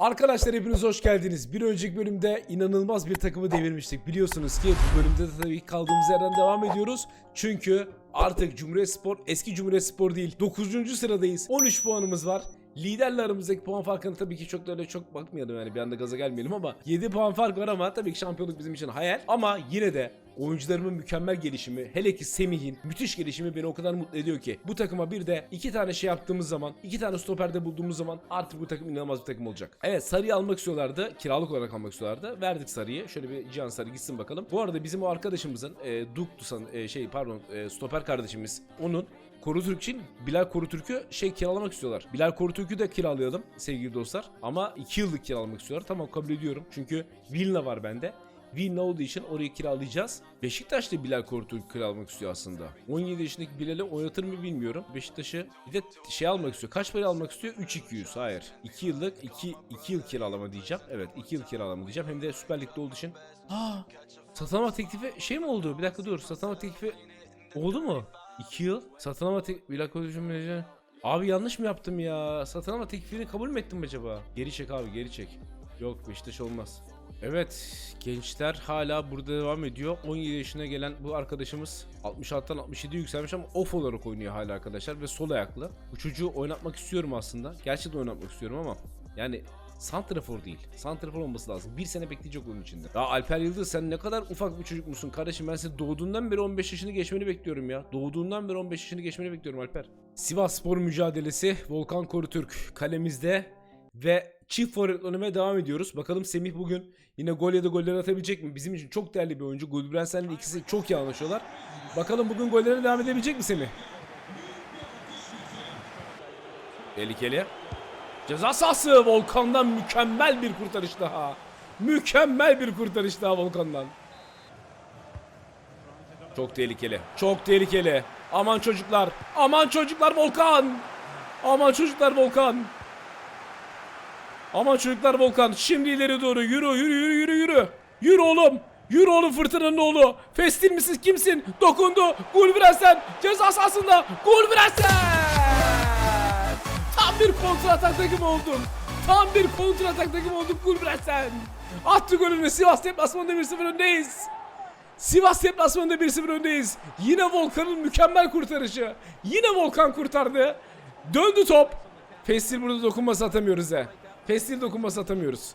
Arkadaşlar hepiniz hoş geldiniz. Bir önceki bölümde inanılmaz bir takımı devirmiştik. Biliyorsunuz ki bu bölümde de tabii kaldığımız yerden devam ediyoruz. Çünkü artık Cumhuriyet Spor eski Cumhuriyet Spor değil. 9. sıradayız. 13 puanımız var. Liderle aramızdaki puan farkını tabii ki çok da öyle çok bakmayalım yani bir anda gaza gelmeyelim ama 7 puan fark var ama tabii ki şampiyonluk bizim için hayal. Ama yine de oyuncularımın mükemmel gelişimi hele ki Semih'in müthiş gelişimi beni o kadar mutlu ediyor ki bu takıma bir de iki tane şey yaptığımız zaman iki tane stoperde bulduğumuz zaman artık bu takım inanılmaz bir takım olacak. Evet Sarı'yı almak istiyorlardı kiralık olarak almak istiyorlardı verdik Sarı'yı şöyle bir Cihan Sarı gitsin bakalım. Bu arada bizim o arkadaşımızın e, Duktu san, e, şey pardon e, stoper kardeşimiz onun Koru Türk için Bilal Koru Türk'ü şey kiralamak istiyorlar. Bilal Koru Türk'ü de kiralayalım sevgili dostlar. Ama 2 yıllık kiralamak istiyorlar. Tamam kabul ediyorum. Çünkü Vilna var bende. Vilna olduğu için orayı kiralayacağız. Beşiktaş da Bilal Koru Türk'ü kiralamak istiyor aslında. 17 yaşındaki Bilal'i oynatır mı bilmiyorum. Beşiktaş'ı bir de şey almak istiyor. Kaç para almak istiyor? 3200. Hayır. 2 yıllık 2 2 yıl kiralama diyeceğim. Evet 2 yıl kiralama diyeceğim. Hem de Süper Lig'de olduğu için. Aa! Satın alma teklifi şey mi oldu? Bir dakika dur. Satın alma teklifi oldu mu? 2 yıl. Satın alma tek... Bir dakika düşünmeyeceğim. Abi yanlış mı yaptım ya? Satın alma teklifini kabul mü ettim acaba? Geri çek abi geri çek. Yok Beşiktaş olmaz. Evet gençler hala burada devam ediyor. 17 yaşına gelen bu arkadaşımız 66'dan 67 yükselmiş ama off olarak oynuyor hala arkadaşlar ve sol ayaklı. Bu çocuğu oynatmak istiyorum aslında. Gerçekten oynatmak istiyorum ama yani Santrafor değil. Santrafor olması lazım. Bir sene bekleyecek onun içinde. Ya Alper Yıldız sen ne kadar ufak bir çocuk musun kardeşim? Ben seni doğduğundan beri 15 yaşını geçmeni bekliyorum ya. Doğduğundan beri 15 yaşını geçmeni bekliyorum Alper. Sivas Spor mücadelesi Volkan Korutürk kalemizde ve çift forvet oynamaya devam ediyoruz. Bakalım Semih bugün yine gol ya da goller atabilecek mi? Bizim için çok değerli bir oyuncu. Gulbrensen'le ikisi çok iyi anlaşıyorlar. Bakalım bugün gollere devam edebilecek mi Semih? Tehlikeli. Ceza sahası Volkan'dan mükemmel bir kurtarış daha. Mükemmel bir kurtarış daha Volkan'dan. Çok tehlikeli. Çok tehlikeli. Aman çocuklar. Aman çocuklar Volkan. Aman çocuklar Volkan. Aman çocuklar Volkan. Şimdi ileri doğru. Yürü yürü yürü yürü yürü. Yürü oğlum. Yürü oğlum fırtınanın oğlu. Festil misin kimsin? Dokundu. Gulbrensen. Ceza sahasında. Gulbrensen. Tam bir kontra atak takım oldum. Tam bir kontra atak takım olduk Gulbrensen. Attı golünü Sivas deplasmanında 1-0 öndeyiz. Sivas deplasmanında 1-0 öndeyiz. Yine Volkan'ın mükemmel kurtarışı. Yine Volkan kurtardı. Döndü top. Festil burada dokunması atamıyoruz he. Festil dokunması atamıyoruz.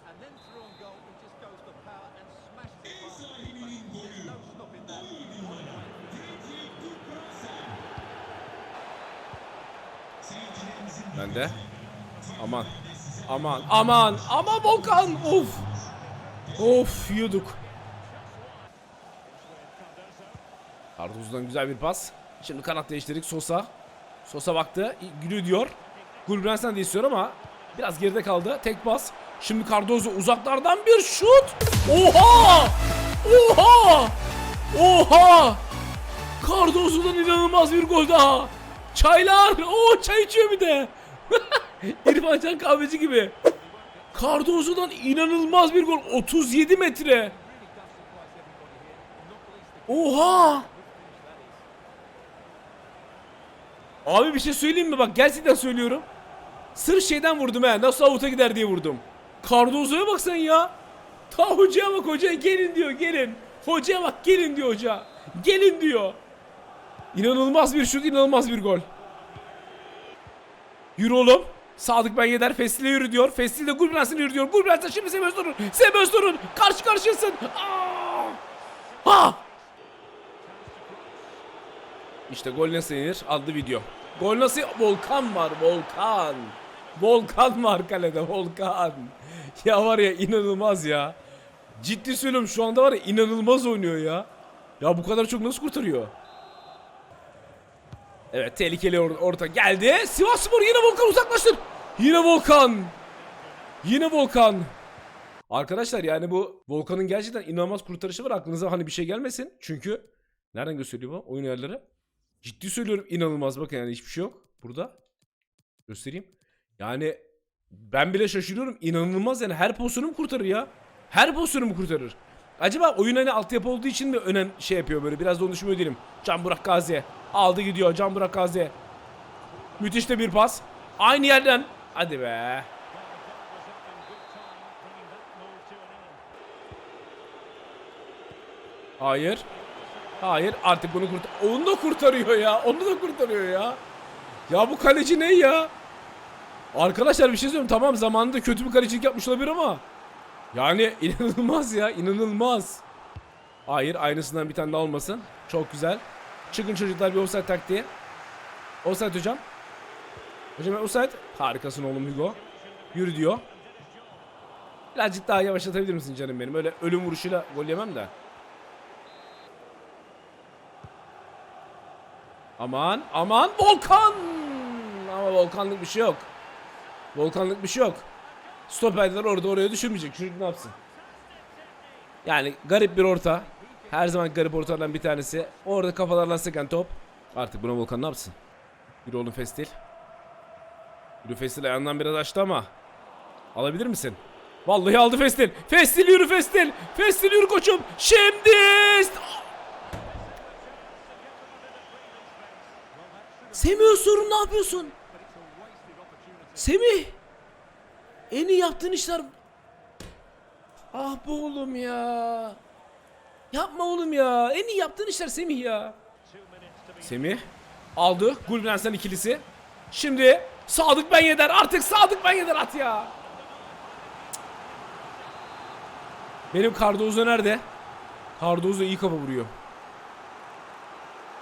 Ben de. Aman. Aman. Aman. Aman Volkan. Of. Of yiyorduk. Arduz'dan güzel bir pas. Şimdi kanat değiştirdik Sosa. Sosa baktı. Gülü diyor. Gulbrensen de istiyor ama biraz geride kaldı. Tek pas. Şimdi Cardozo uzaklardan bir şut. Oha! Oha! Oha! Cardozo'dan inanılmaz bir gol daha. Çaylar. Oo çay içiyor bir de. İrfan Can kahveci gibi. Cardozo'dan inanılmaz bir gol. 37 metre. Oha! Abi bir şey söyleyeyim mi? Bak gerçekten söylüyorum. Sırf şeyden vurdum he. Nasıl avuta gider diye vurdum. Cardozo'ya bak sen ya. Ta hocaya bak hocaya gelin diyor gelin. Hocaya bak gelin diyor hoca. Gelin diyor. İnanılmaz bir şut, inanılmaz bir gol. Yürü oğlum. Sadık Ben Yeder Festil'e yürü diyor. Festil de Gulbrensen'e yürü diyor. Gulbrensen şimdi Semes durun. Semes durun. Karşı karşıyasın. Aa! Ha! İşte gol nasıl yenir adlı video. Gol nasıl? Volkan var Volkan. Volkan var kalede Volkan. Ya var ya inanılmaz ya. Ciddi söylüyorum şu anda var ya inanılmaz oynuyor ya. Ya bu kadar çok nasıl kurtarıyor? Evet tehlikeli or- orta geldi. Sivasspor yine Volkan uzaklaştır. Yine Volkan. Yine Volkan. Arkadaşlar yani bu Volkan'ın gerçekten inanılmaz kurtarışı var. Aklınıza hani bir şey gelmesin. Çünkü nereden gösteriyor bu oyun ayarları? Ciddi söylüyorum inanılmaz bakın yani hiçbir şey yok burada. Göstereyim. Yani ben bile şaşırıyorum. İnanılmaz yani her pozisyonu mu kurtarır ya? Her pozisyonu mu kurtarır? Acaba oyun hani altyapı olduğu için mi önem şey yapıyor böyle biraz da onu düşünmüyor değilim. Can Burak Gazi'ye. Aldı gidiyor Can Burak Gazi'ye. Müthiş de bir pas. Aynı yerden. Hadi be. Hayır. Hayır artık bunu kurtar... Onu da kurtarıyor ya. Onu da kurtarıyor ya. Ya bu kaleci ne ya? Arkadaşlar bir şey söyleyeyim. Tamam zamanında kötü bir kalecilik yapmış olabilir ama yani inanılmaz ya. inanılmaz. Hayır aynısından bir tane daha olmasın. Çok güzel. Çıkın çocuklar bir offside taktiği. Offside hocam. Hocam offside. Harikasın oğlum Hugo. Yürü diyor. Birazcık daha yavaşlatabilir misin canım benim? Öyle ölüm vuruşuyla gol yemem de. Aman aman Volkan! Ama Volkanlık bir şey yok. Volkanlık bir şey yok. Stoperler orada oraya düşürmeyecek. Çocuk ne yapsın? Yani garip bir orta. Her zaman garip ortalardan bir tanesi. Orada kafalardan seken top. Artık buna Volkan ne yapsın? Yürü oğlum Festil. Yürü Festil ayağından biraz açtı ama. Alabilir misin? Vallahi aldı Festil. Festil yürü Festil. Festil yürü koçum. Şimdi. Semih Özsorun ne yapıyorsun? Semih. En iyi yaptığın işler. Ah be oğlum ya. Yapma oğlum ya. En iyi yaptığın işler Semih ya. Semih aldı. Gulbrensen ikilisi. Şimdi Sadık Ben Yeder. Artık Sadık Ben Yeder at ya. Benim Cardozo nerede? Cardozo iyi kafa vuruyor.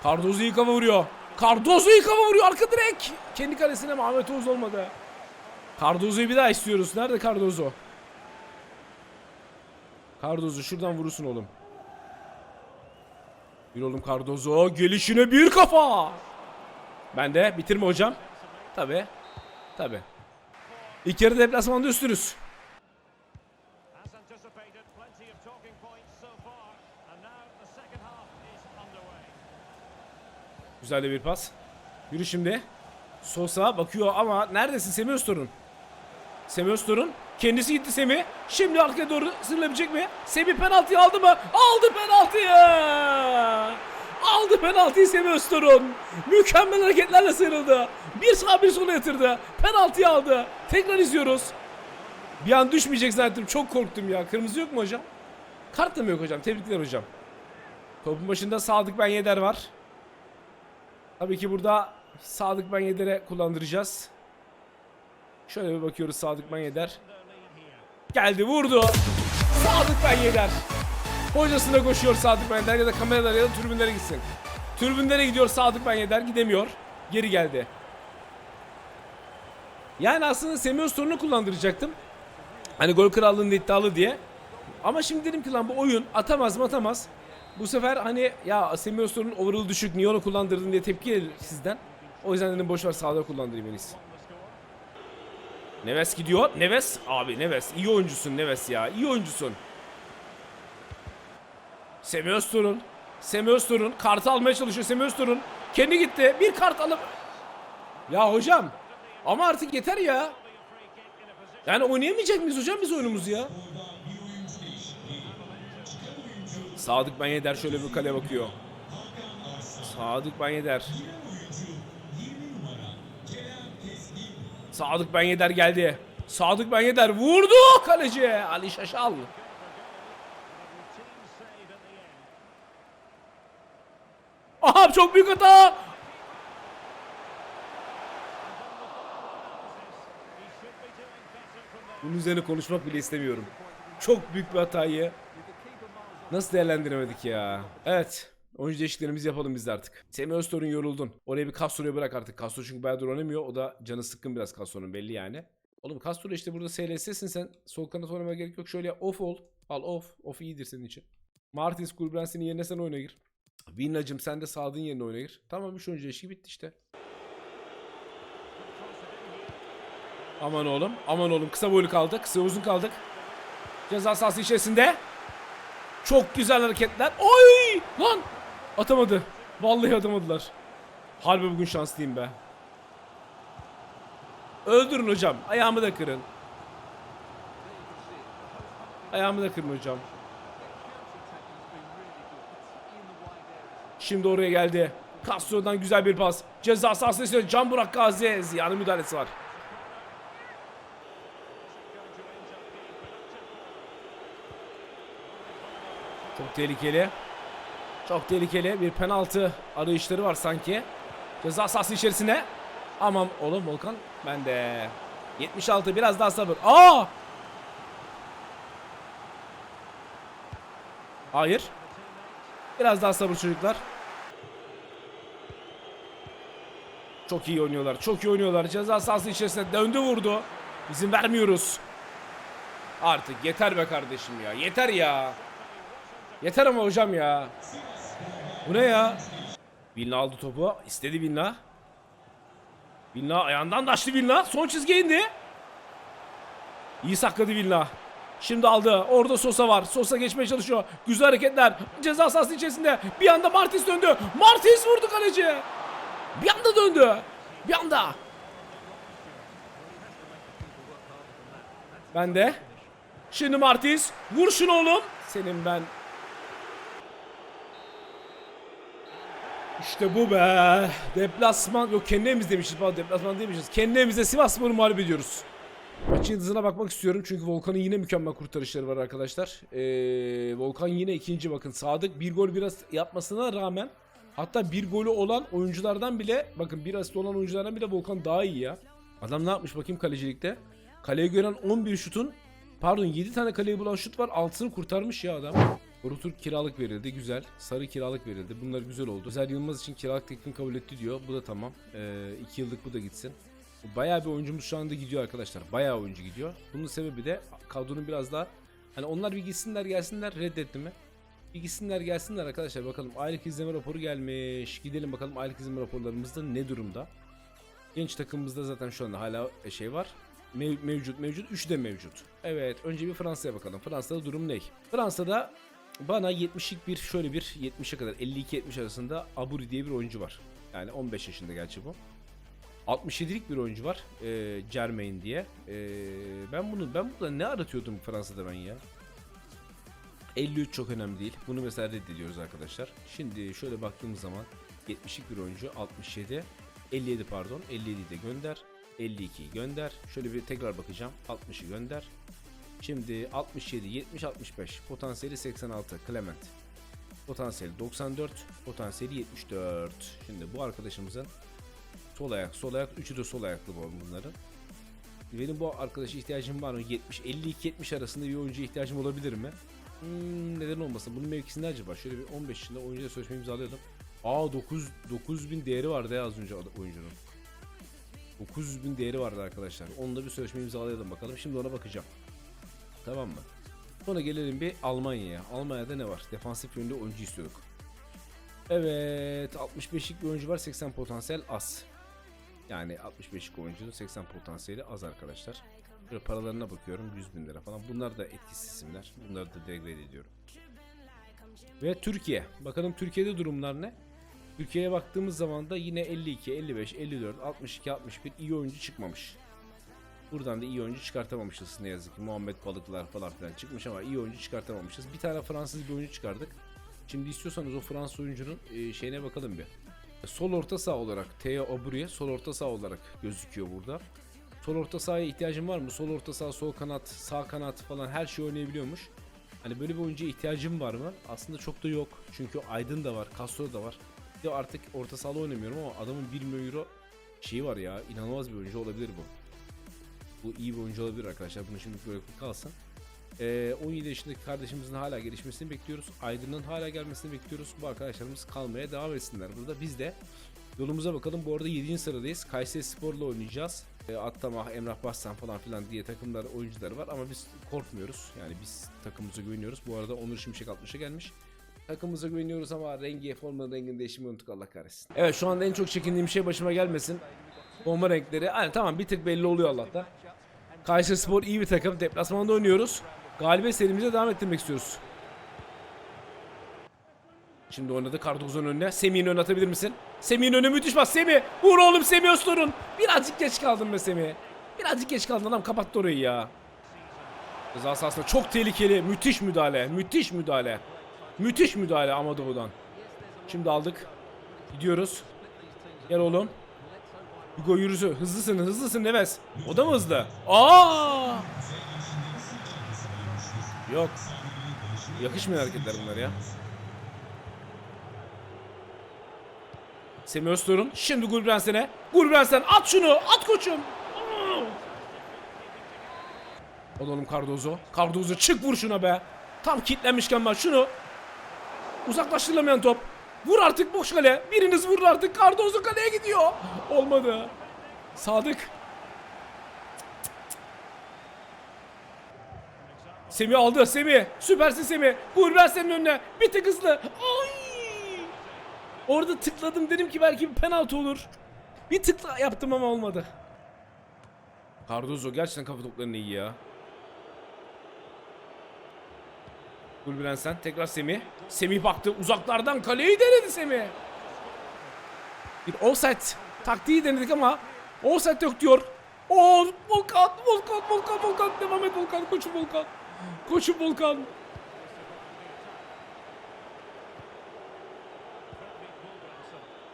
Cardozo iyi kafa vuruyor. Cardozo iyi kafa vuruyor arka direk. Kendi kalesine Ahmet Oğuz olmadı. Cardozo'yu bir daha istiyoruz. Nerede Cardozo? Cardozo şuradan vurursun oğlum. Bir oğlum Cardozo gelişine bir kafa. Ben de bitirme hocam. Tabi. Tabi. İlk yarı deplasmanda üstünüz. Güzel de bir pas. Yürü şimdi. Sosa bakıyor ama neredesin Semih Öztorun? Semih Öztorun. Kendisi gitti Semih. Şimdi arkaya doğru sırlayabilecek mi? Semih penaltıyı aldı mı? Aldı penaltıyı! Aldı penaltıyı Semih Öztorun. Mükemmel hareketlerle sıyrıldı. Bir sağa bir sola yatırdı. Penaltıyı aldı. Tekrar izliyoruz. Bir an düşmeyecek zannettim. Çok korktum ya. Kırmızı yok mu hocam? Kart da mı yok hocam? Tebrikler hocam. Topun başında Sadık Ben Yeder var. Tabii ki burada Sadık Ben Yeder'e kullandıracağız. Şöyle bir bakıyoruz Sadık Ben Yeder. Geldi vurdu. Sadık Ben Yeder. Hocasına koşuyor Sadık Ben Yeder ya da kameralara ya da tribünlere gitsin. Tribünlere gidiyor Sadık Ben Yeder gidemiyor. Geri geldi. Yani aslında Semih Öztorun'u kullandıracaktım. Hani gol krallığında iddialı diye. Ama şimdi dedim ki lan bu oyun atamaz mı atamaz. Bu sefer hani ya Semih Öztor'un overall düşük niye onu kullandırdın diye tepki gelir sizden. O yüzden dedim boş ver sağda kullandırayım en iyisi. Neves gidiyor. Neves abi Neves iyi oyuncusun Neves ya. iyi oyuncusun. Semih Öztor'un Semih Öztor'un kartı almaya çalışıyor Semih Öztor'un. Kendi gitti. Bir kart alıp Ya hocam ama artık yeter ya. Yani oynayamayacak mıyız hocam biz oyunumuzu ya? Sadık Banyeder şöyle bir kale bakıyor. Sadık Banyeder. Sadık Banyeder geldi. Sadık Banyeder vurdu kaleci Ali Şaşal. Aha çok büyük hata. Bunun üzerine konuşmak bile istemiyorum. Çok büyük bir hatayı nasıl değerlendiremedik ya? Evet. Oyuncu değişikliklerimizi yapalım biz de artık. Semih Öztorun yoruldun. Oraya bir Castro'yu bırak artık. Castro çünkü bayağıdır oynamıyor. O da canı sıkkın biraz Castro'nun belli yani. Oğlum Castro işte burada SLS'sin sen. Sol kanat oynamaya gerek yok. Şöyle off ol. Al off. Off iyidir senin için. Martins Gulbransen'in yerine sen oyuna gir. Vinnacım sen de Sadık'ın yerine oyuna gir. Tamam 3 oyuncu değişikliği bitti işte. Aman oğlum. Aman oğlum. Kısa boylu kaldı. Kısa uzun kaldık. Ceza sahası içerisinde. Çok güzel hareketler. Oy! Lan! Atamadı. Vallahi atamadılar. Harbi bugün şanslıyım be. Öldürün hocam. Ayağımı da kırın. Ayağımı da kırın hocam. Şimdi oraya geldi. Castro'dan güzel bir pas. Ceza sahası içerisinde Can Burak Gazi. Ziya'nın müdahalesi var. Çok tehlikeli. Çok tehlikeli bir penaltı arayışları var sanki. Ceza sahası içerisine. Aman oğlum Volkan ben de 76 biraz daha sabır. Aa! Hayır. Biraz daha sabır çocuklar. Çok iyi oynuyorlar. Çok iyi oynuyorlar. Ceza sahası içerisine döndü vurdu. İzin vermiyoruz. Artık yeter be kardeşim ya. Yeter ya. Yeter ama hocam ya. Bu ne ya? Villa aldı topu. İstedi Villa. Villa ayağından da açtı Villa. Son çizgiye indi. İyi sakladı Villa. Şimdi aldı. Orada Sosa var. Sosa geçmeye çalışıyor. Güzel hareketler. Ceza sahası içerisinde. Bir anda Martins döndü. Martins vurdu kaleci. Bir anda döndü. Bir anda. Ben de. Şimdi Martins. Vur şunu oğlum. Senin ben. İşte bu be. Deplasman. Yok kendi evimiz demişiz. Pardon deplasman demişiz. Kendi evimizde Sivasspor'u mağlup ediyoruz. Maçın yıldızına bakmak istiyorum çünkü Volkan'ın yine mükemmel kurtarışları var arkadaşlar. Ee, Volkan yine ikinci bakın. Sadık bir gol biraz yapmasına rağmen hatta bir golü olan oyunculardan bile bakın bir asist olan oyunculardan bile Volkan daha iyi ya. Adam ne yapmış bakayım kalecilikte. Kaleye gören 11 şutun pardon 7 tane kaleyi bulan şut var 6'sını kurtarmış ya adam. Borutur kiralık verildi güzel. Sarı kiralık verildi. Bunlar güzel oldu. Özel Yılmaz için kiralık teklifini kabul etti diyor. Bu da tamam. 2 yıllık bu da gitsin. Bayağı bir oyuncumuz şu anda gidiyor arkadaşlar. Bayağı oyuncu gidiyor. Bunun sebebi de kadronun biraz daha hani onlar bir gitsinler gelsinler reddetti mi? Bir gitsinler gelsinler arkadaşlar bakalım aylık izleme raporu gelmiş. Gidelim bakalım aylık izleme raporlarımızda ne durumda? Genç takımımızda zaten şu anda hala şey var. Mev- mevcut mevcut. Üçü de mevcut. Evet önce bir Fransa'ya bakalım. Fransa'da durum ne? Fransa'da bana 70'lik bir şöyle bir 70'e kadar 52-70 arasında Aburi diye bir oyuncu var. Yani 15 yaşında gerçi bu. 67'lik bir oyuncu var. E, Germain diye. E, ben bunu ben burada ne aratıyordum Fransa'da ben ya? 53 çok önemli değil. Bunu mesela reddediyoruz arkadaşlar. Şimdi şöyle baktığımız zaman 70'lik bir oyuncu 67 57 pardon 57'yi de gönder 52'yi gönder. Şöyle bir tekrar bakacağım. 60'ı gönder. Şimdi 67 70 65 potansiyeli 86 Clement. Potansiyeli 94 potansiyeli 74. Şimdi bu arkadaşımızın Sol ayak, sol ayak. Üçü de sol ayaklı bu bunların. Benim bu arkadaşa ihtiyacım var mı? 70, 52-70 arasında bir oyuncuya ihtiyacım olabilir mi? Hmm, neden olmasın? Bunun mevkisinde acaba? Şöyle bir 15 yaşında oyuncuyla sözleşme imzalıyordum. Aa 9 9000 değeri vardı ya az önce oyuncunun. 900 bin değeri vardı arkadaşlar. Onunla bir sözleşme imzalayalım bakalım. Şimdi ona bakacağım. Tamam mı? Sonra gelelim bir Almanya'ya. Almanya'da ne var? Defansif yönde oyuncu istiyorduk. Evet 65'lik bir oyuncu var 80 potansiyel az. Yani 65'lik oyuncunun 80 potansiyeli az arkadaşlar. Böyle paralarına bakıyorum 100 bin lira falan. Bunlar da etkisiz isimler. Bunları da degrade ediyorum. Ve Türkiye. Bakalım Türkiye'de durumlar ne? Türkiye'ye baktığımız zaman da yine 52, 55, 54, 62, 61 iyi oyuncu çıkmamış. Buradan da iyi oyuncu çıkartamamışız ne yazık ki. Muhammed Balıklar falan filan çıkmış ama iyi oyuncu çıkartamamışız. Bir tane Fransız bir oyuncu çıkardık. Şimdi istiyorsanız o Fransız oyuncunun e, şeyine bakalım bir. Sol orta saha olarak Theo Aburiye sol orta saha olarak gözüküyor burada. Sol orta sahaya ihtiyacım var mı? Sol orta saha, sol kanat, sağ kanat falan her şey oynayabiliyormuş. Hani böyle bir oyuncuya ihtiyacım var mı? Aslında çok da yok. Çünkü Aydın da var, Castro da var. Bir de artık orta sahada oynamıyorum ama adamın 1 milyon euro şeyi var ya. inanılmaz bir oyuncu olabilir bu. Bu iyi bir oyuncu olabilir arkadaşlar. Bunu şimdi böyle kalsın. Ee, 17 yaşındaki kardeşimizin hala gelişmesini bekliyoruz. Aydın'ın hala gelmesini bekliyoruz. Bu arkadaşlarımız kalmaya devam etsinler burada. Biz de yolumuza bakalım. Bu arada 7. sıradayız. Kayseri Spor'la oynayacağız. E, Attamah, Emrah Bassan falan filan diye takımlar oyuncuları var ama biz korkmuyoruz. Yani biz takımımıza güveniyoruz. Bu arada Onur Şimşek 60'a gelmiş. Takımımıza güveniyoruz ama rengi, formanın rengini değiştirmeyi unuttuk Allah kahretsin. Evet şu anda en çok çekindiğim şey başıma gelmesin. Bomba renkleri. Yani tamam bir tık belli oluyor Allah'ta. Kayseri Spor iyi bir takım. Deplasmanda oynuyoruz. Galibiyet serimize devam ettirmek istiyoruz. Şimdi oynadı Cardozo'nun önüne. Semih'in önüne atabilir misin? Semih'in önüne müthiş pas. Semih! Vur oğlum Semih Özturun. Birazcık geç kaldın be Semih. Birazcık geç kaldın adam kapattı orayı ya. Ceza sahasında çok tehlikeli. Müthiş müdahale. Müthiş müdahale. Müthiş müdahale Amado'dan. Şimdi aldık. Gidiyoruz. Gel oğlum. Hugo yürüsü. Hızlısın hızlısın Neves. O da mı hızlı? Aa! Yok. Yakışmıyor hareketler bunlar ya. Semih Öztürk'ün. Şimdi Gulbrensen'e. Gulbrensen at şunu. At koçum. Aa! Alalım Cardozo. Cardozo çık vur şuna be. Tam kilitlenmişken ben şunu. Uzaklaştırılamayan top. Vur artık boş kale. Biriniz vurun artık. Cardozo kaleye gidiyor. Olmadı. Sadık. Semih aldı. Semih. Süpersin Semih. Gulben senin önüne. Bir tık hızlı. Ay! Orada tıkladım dedim ki belki bir penaltı olur. Bir tıkla yaptım ama olmadı. Cardozo gerçekten kafa toplarını iyi ya. Gulben sen tekrar Semih. Semih baktı uzaklardan kaleyi denedi Semih. Bir offside taktiği denedik ama offside yok diyor. Oo Volkan, Volkan, Volkan, Volkan. Devam et Volkan, koçum Volkan. Koçum Volkan.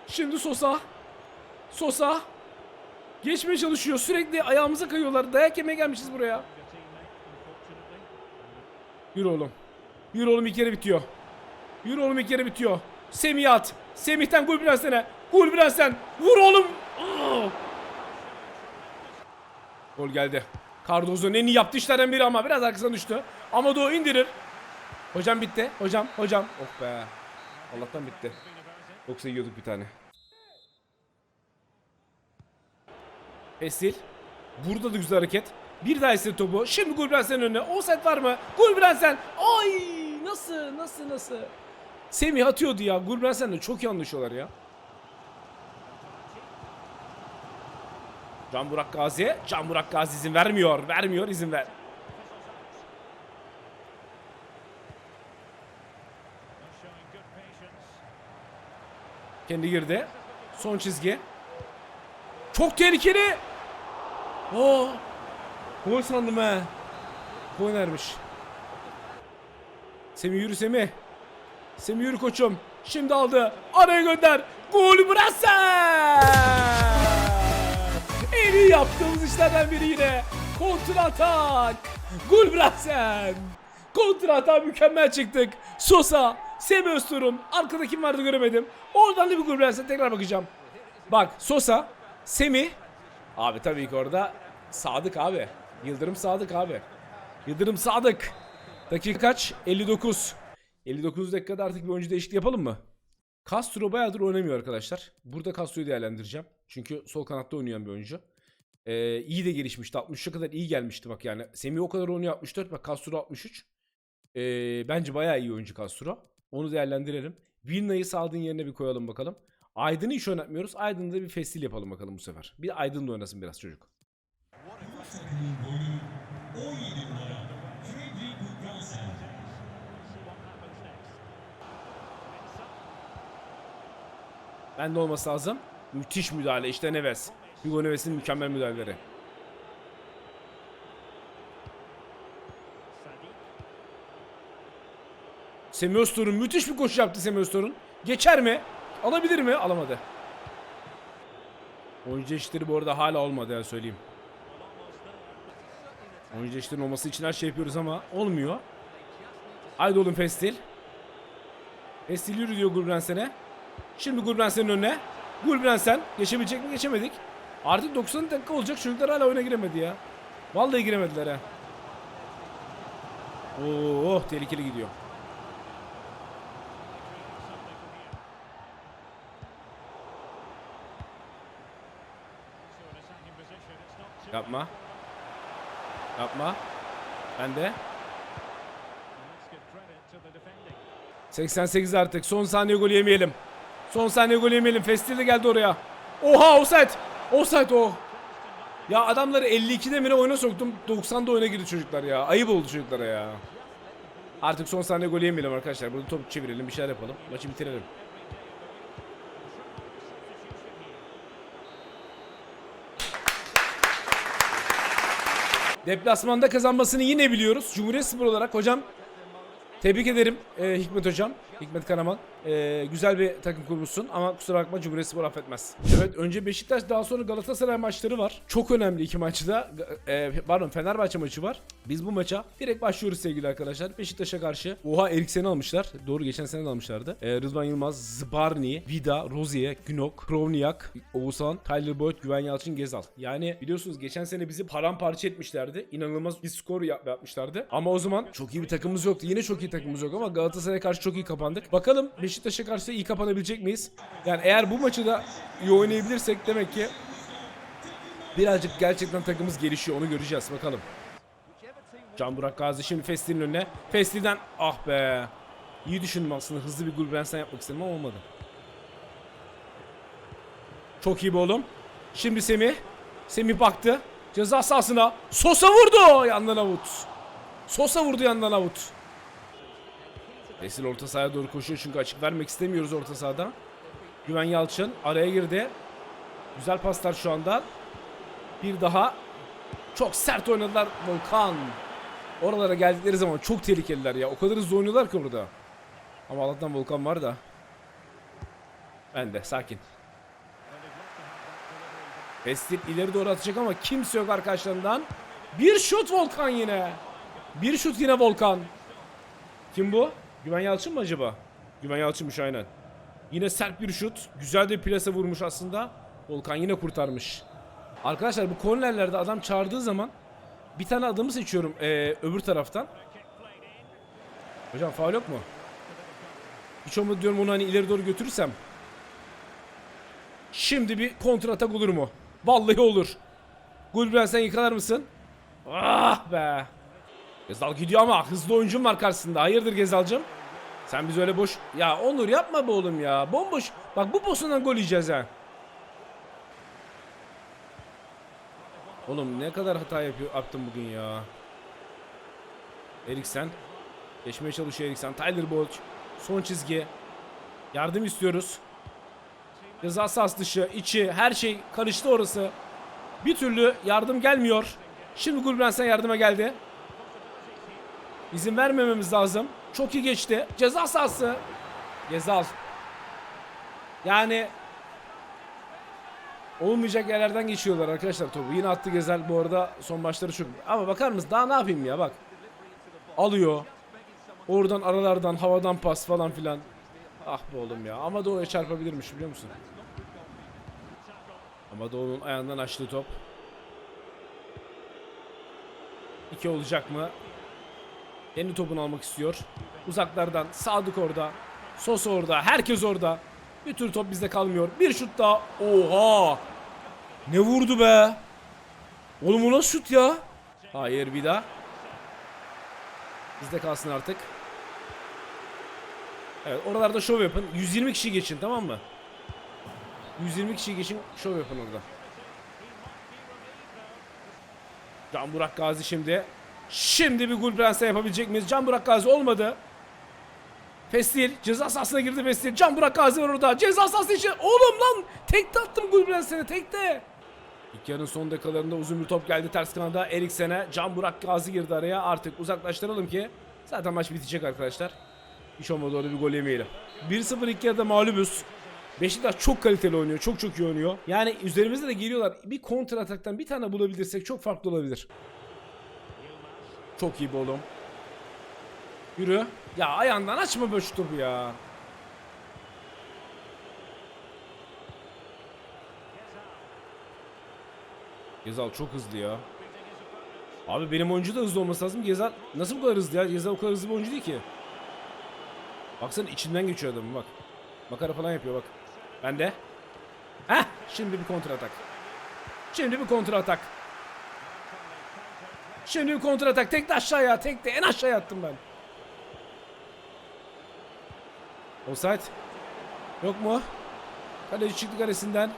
Şimdi Sosa. Sosa. Geçmeye çalışıyor. Sürekli ayağımıza kayıyorlar. Dayak yemeye gelmişiz buraya. Yürü oğlum. Yürü oğlum ilk kere bitiyor. Yürü oğlum ilk kere bitiyor. Semih at. Semih'ten gol Brenssen'e. Gol Brensson. Vur oğlum. Aa! Gol geldi. Cardozo'nun en iyi yaptığı işlerden biri ama biraz arkasına düştü. Ama Doğu indirir. Hocam bitti. Hocam, hocam. Oh be. Allah'tan bitti. Yoksa yiyorduk bir tane. Esil. Burada da güzel hareket. Bir daha istedi topu. Şimdi Gulbrensen'in önüne. Offside var mı? Gulbrensen. Ay! Nasıl? Nasıl? Nasıl? Semih atıyordu ya. Gulbrensen'le çok iyi anlaşıyorlar ya. Can Burak Gazi. Can Burak Gazi izin vermiyor. Vermiyor izin ver. Kendi girdi. Son çizgi. Çok tehlikeli. Oo. Gol sandım he. Kornermiş. Semih yürü Semih. Semih yürü koçum. Şimdi aldı. Araya gönder. Gol Brasser. En iyi yaptığımız işlerden biri yine. Kontra atak. Gol Brasser. Kontra atak mükemmel çıktık. Sosa. Semih Öztur'un. Arkada kim vardı göremedim. Oradan da bir gol Brasser tekrar bakacağım. Bak Sosa. Semih. Abi tabii ki orada Sadık abi. Yıldırım Sadık abi. Yıldırım Sadık. Dakika kaç? 59. 59 dakikada artık bir oyuncu değişikliği yapalım mı? Castro bayağıdır oynamıyor arkadaşlar. Burada Castro'yu değerlendireceğim. Çünkü sol kanatta oynayan bir oyuncu. Ee, iyi de gelişmişti. 63'e kadar iyi gelmişti bak yani. Semih o kadar oynuyor 64. Bak Castro 63. Ee, bence bayağı iyi oyuncu Castro. Onu değerlendirelim. Vilna'yı Sadık'ın yerine bir koyalım bakalım. Aydın'ı hiç oynatmıyoruz. Aydın'da bir festil yapalım bakalım bu sefer. Bir Aydın da oynasın biraz çocuk. Ben de olması lazım. Müthiş müdahale. İşte Neves. Hugo Neves'in mükemmel müdahaleleri. Semih müthiş bir koşu yaptı Semih. Geçer mi? Alabilir mi? Alamadı. Oyuncu eşitleri bu arada hala olmadı ya söyleyeyim. Oyuncu eşitlerin olması için her şey yapıyoruz ama olmuyor. Haydi oğlum Festil. Festil yürü diyor Gulbrensen'e. Şimdi Gulbrensen'in önüne. Gulbrensen geçebilecek mi? Geçemedik. Artık 90 dakika olacak çocuklar hala oyuna giremedi ya. Vallahi giremediler ha. Oo, tehlikeli gidiyor. Yapma. Yapma. Ben de. Let's give credit to the defending. 88 artık. Son saniye gol yemeyelim. Son saniye gol yemeyelim. Festil geldi oraya. Oha offside. Offside o. Ya adamları 52'de mi oyuna soktum. 90'da oyuna girdi çocuklar ya. Ayıp oldu çocuklara ya. Artık son saniye gol yemeyelim arkadaşlar. Burada top çevirelim. Bir şeyler yapalım. Maçı bitirelim. Deplasmanda kazanmasını yine biliyoruz. Cumhuriyet Spor olarak hocam Tebrik ederim e, Hikmet Hocam. Hikmet Karaman. E, güzel bir takım kurmuşsun ama kusura bakma Cumhuriyet Spor affetmez. Evet önce Beşiktaş daha sonra Galatasaray maçları var. Çok önemli iki maçta. E, pardon Fenerbahçe maçı var. Biz bu maça direkt başlıyoruz sevgili arkadaşlar. Beşiktaş'a karşı. Oha Eriksen'i almışlar. Doğru geçen sene de almışlardı. E, Rıdvan Yılmaz, Zbarni, Vida, Rozier, Günok, Krovniak, Oğuzhan, Tyler Boyd, Güven Yalçın, Gezal. Yani biliyorsunuz geçen sene bizi paramparça etmişlerdi. İnanılmaz bir skor yap- yapmışlardı. Ama o zaman çok iyi bir takımımız yoktu. Yine çok iyi takımımız yok ama Galatasaray'a karşı çok iyi kapandık. Bakalım Beşiktaş'a karşı iyi kapanabilecek miyiz? Yani eğer bu maçı da iyi oynayabilirsek demek ki birazcık gerçekten takımımız gelişiyor. Onu göreceğiz. Bakalım. Can Burak Gazi şimdi Festi'nin önüne. Festi'den ah be. İyi düşündüm aslında. Hızlı bir Gulbensen yapmak istedim ama olmadı. Çok iyi bir oğlum. Şimdi Semih. Semih baktı. Ceza sahasına. Sosa vurdu. Yandan avut. Sosa vurdu yandan avut. Vesil orta sahaya doğru koşuyor çünkü açık vermek istemiyoruz orta sahada. Güven Yalçın araya girdi. Güzel paslar şu anda. Bir daha. Çok sert oynadılar Volkan. Oralara geldikleri zaman çok tehlikeliler ya. O kadar hızlı oynuyorlar ki orada. Ama Allah'tan Volkan var da. Ben de sakin. Pestil ileri doğru atacak ama kimse yok arkadaşlarından. Bir şut Volkan yine. Bir şut yine Volkan. Kim bu? Güven Yalçın mı acaba? Güven Yalçın'mış aynen. Yine sert bir şut. Güzel de plase vurmuş aslında. Volkan yine kurtarmış. Arkadaşlar bu kornerlerde adam çağırdığı zaman bir tane adamı seçiyorum ee, öbür taraftan. Hocam faul yok mu? Hiç olmadı diyorum onu hani ileri doğru götürürsem. Şimdi bir kontra atak olur mu? Vallahi olur. Gulbren sen yıkalar mısın? Ah be. Gezal gidiyor ama hızlı oyuncum var karşısında. Hayırdır Gezal'cım? Sen biz öyle boş... Ya Onur yapma be oğlum ya. Bomboş. Bak bu pozisyondan gol yiyeceğiz ha. Oğlum ne kadar hata yapıyor yaptım bugün ya. Eriksen. Geçmeye çalışıyor Eriksen. Tyler Bolt. Son çizgi. Yardım istiyoruz. Ceza sahası dışı, içi, her şey karıştı orası. Bir türlü yardım gelmiyor. Şimdi Gulbrensen yardıma geldi. İzin vermememiz lazım. Çok iyi geçti. Ceza sahası. Gezal. Yani olmayacak yerlerden geçiyorlar arkadaşlar topu. Yine attı Gezal bu arada son başları çok. Ama bakar mısın daha ne yapayım ya bak. Alıyor. Oradan aralardan havadan pas falan filan. Ah be oğlum ya. Ama Doğu'ya çarpabilirmiş biliyor musun? Ama Doğu'nun ayağından açtığı top. İki olacak mı? Kendi topunu almak istiyor. Uzaklardan Sadık orada. Sos orada. Herkes orada. Bir tür top bizde kalmıyor. Bir şut daha. Oha! Ne vurdu be? Oğlum o nasıl şut ya? Hayır bir daha. Bizde kalsın artık. Evet oralarda şov yapın. 120 kişi geçin tamam mı? 120 kişi geçin şov yapın orada. Can Burak Gazi şimdi. Şimdi bir Gulbrense yapabilecek miyiz? Can Burak Gazi olmadı. Pestil ceza sahasına girdi Pestil. Can Burak Gazi var orada. Ceza sahası için. Oğlum lan tekte attım Gulbrense'ne tekte. İlk yarının son dakikalarında uzun bir top geldi ters kanada Eriksen'e. Can Burak Gazi girdi araya. Artık uzaklaştıralım ki zaten maç bitecek arkadaşlar. Hiç olmadı orada bir gol yemeyelim. 1-0 ilk yarıda mağlubuz. Beşiktaş çok kaliteli oynuyor. Çok çok iyi oynuyor. Yani üzerimizde de geliyorlar. Bir kontra ataktan bir tane bulabilirsek çok farklı olabilir. Çok iyi oğlum. Yürü. Ya ayağından açma böyle şu topu ya. Gezal çok hızlı ya. Abi benim oyuncu da hızlı olması lazım. Gezal nasıl bu kadar hızlı ya? Gezal o kadar hızlı bir oyuncu değil ki. Baksana içinden geçiyor adamın bak. Makara falan yapıyor bak. Ben de. Heh şimdi bir kontra atak. Şimdi bir kontra atak. Şimdi bir kontra atak. Tek de aşağıya. Tek de en aşağıya attım ben. Offside. Yok mu? Kaleci çıktı kalesinden.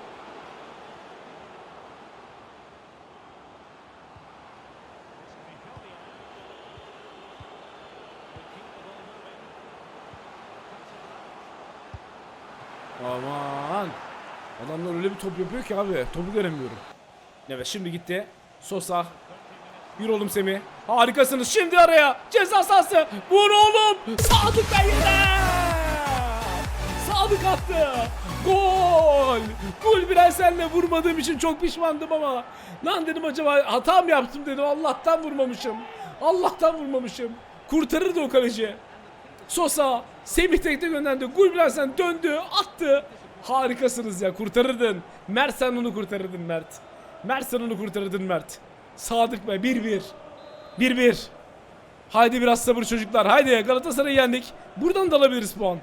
Aman. Adamlar öyle bir top yapıyor ki abi. Topu göremiyorum. Evet şimdi gitti. Sosa. Yürü oğlum Semih. Harikasınız. Şimdi araya. Ceza sahası. Vur oğlum. Sadık Bey'le. Sadık attı. Gol. Gol Birensen'le vurmadığım için çok pişmandım ama. Lan dedim acaba hata mı yaptım dedim. Allah'tan vurmamışım. Allah'tan vurmamışım. Kurtarırdı o kaleci. Sosa. Semih tekte gönderdi. Gol Birensen döndü. Attı. Harikasınız ya. Kurtarırdın. Mert sen onu kurtarırdın Mert. Mert sen onu kurtarırdın Mert. Sadık be 1-1. 1-1. Haydi biraz sabır çocuklar. Haydi Galatasaray'ı yendik. Buradan da alabiliriz puan.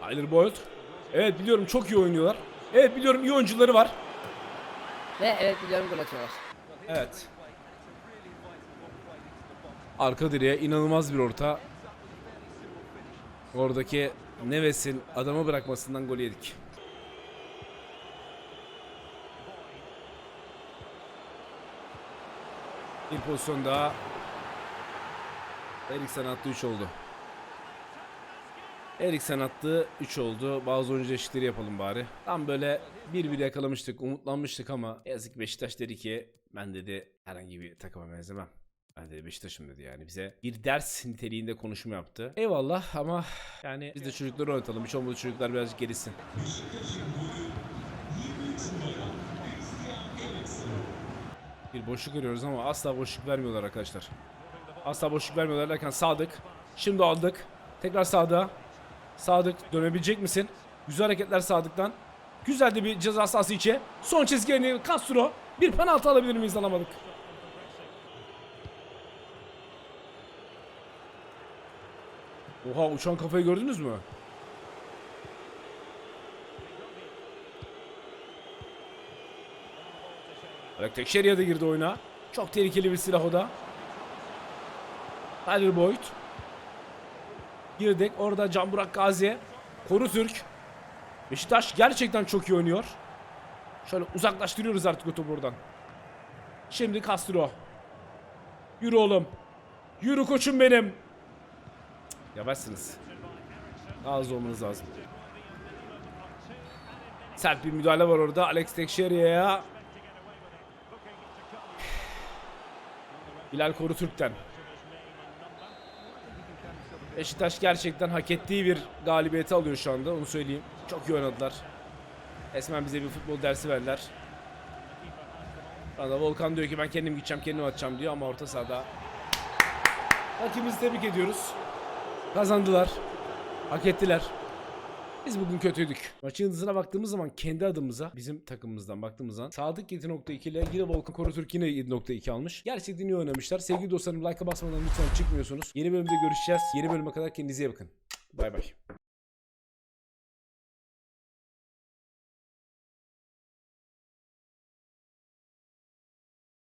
Tyler Boyd. Evet biliyorum çok iyi oynuyorlar. Evet biliyorum iyi oyuncuları var. Ve evet biliyorum gol atıyorlar. Evet. Arka direğe inanılmaz bir orta. Oradaki Neves'in adamı bırakmasından gol yedik. Bir pozisyon daha. Eriksen attı 3 oldu. Eriksen attı 3 oldu. Bazı oyuncu eşitleri yapalım bari. Tam böyle bir bir yakalamıştık, umutlanmıştık ama yazık Beşiktaş dedi ki ben dedi herhangi bir takıma benzemem. Ben dedi Beşiktaş'ım dedi yani bize bir ders niteliğinde konuşma yaptı. Eyvallah ama yani biz de çocukları oynatalım. Hiç olmadı çocuklar birazcık gelişsin. Bir boşluk görüyoruz ama asla boşluk vermiyorlar arkadaşlar. Asla boşluk vermiyorlar derken Sadık. Şimdi aldık. Tekrar Sadık'a. Sadık dönebilecek misin? Güzel hareketler Sadık'tan. Güzel de bir ceza sahası içe. Son çizgiye Castro. Bir penaltı alabilir miyiz alamadık. Oha uçan kafayı gördünüz mü? Alek Tekşeriye de girdi oyuna. Çok tehlikeli bir silah o da. Tyler Boyd. Girdik. Orada Can Burak Gazi. Koru Türk. Beşiktaş gerçekten çok iyi oynuyor. Şöyle uzaklaştırıyoruz artık o topu buradan. Şimdi Castro. Yürü oğlum. Yürü koçum benim. Yavaşsınız. Daha hızlı olmanız lazım. Sert bir müdahale var orada. Alex Tekşeriye'ye. Bilal Koru Türk'ten. Beşiktaş gerçekten hak ettiği bir galibiyeti alıyor şu anda onu söyleyeyim. Çok iyi oynadılar. Resmen bize bir futbol dersi verdiler. Anda Volkan diyor ki ben kendim gideceğim kendim atacağım diyor ama orta sahada. Rakibimizi tebrik ediyoruz. Kazandılar. Hak ettiler. Biz bugün kötüydük. Maçın yıldızına baktığımız zaman kendi adımıza bizim takımımızdan baktığımız zaman Sadık 7.2 ile yine Volkan Korotürk yine 7.2 almış. Gerçekten iyi oynamışlar. Sevgili dostlarım like'a basmadan lütfen çıkmıyorsunuz. Yeni bölümde görüşeceğiz. Yeni bölüme kadar kendinize iyi bakın. Bay bay.